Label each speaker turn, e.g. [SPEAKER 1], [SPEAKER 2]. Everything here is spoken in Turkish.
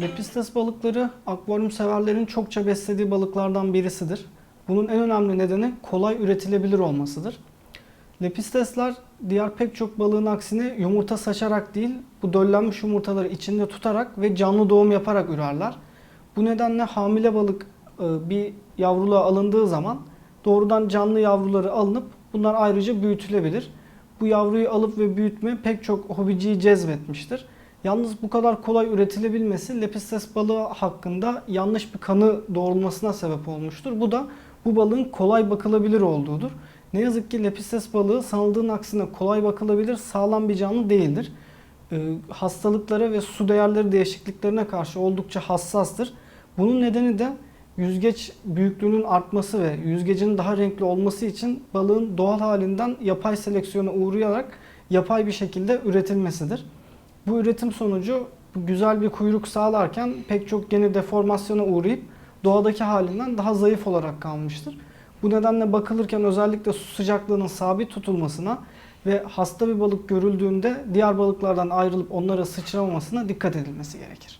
[SPEAKER 1] Lepistes balıkları akvaryum severlerin çokça beslediği balıklardan birisidir. Bunun en önemli nedeni kolay üretilebilir olmasıdır. Lepistesler diğer pek çok balığın aksine yumurta saçarak değil, bu döllenmiş yumurtaları içinde tutarak ve canlı doğum yaparak ürerler. Bu nedenle hamile balık e, bir yavruluğa alındığı zaman doğrudan canlı yavruları alınıp bunlar ayrıca büyütülebilir. Bu yavruyu alıp ve büyütme pek çok hobiciyi cezbetmiştir. Yalnız bu kadar kolay üretilebilmesi lepistes balığı hakkında yanlış bir kanı doğrulmasına sebep olmuştur. Bu da bu balığın kolay bakılabilir olduğudur. Ne yazık ki lepistes balığı sanıldığın aksine kolay bakılabilir, sağlam bir canlı değildir. Ee, hastalıklara ve su değerleri değişikliklerine karşı oldukça hassastır. Bunun nedeni de yüzgeç büyüklüğünün artması ve yüzgecin daha renkli olması için balığın doğal halinden yapay seleksiyona uğrayarak yapay bir şekilde üretilmesidir. Bu üretim sonucu güzel bir kuyruk sağlarken pek çok gene deformasyona uğrayıp doğadaki halinden daha zayıf olarak kalmıştır. Bu nedenle bakılırken özellikle su sıcaklığının sabit tutulmasına ve hasta bir balık görüldüğünde diğer balıklardan ayrılıp onlara sıçramamasına dikkat edilmesi gerekir.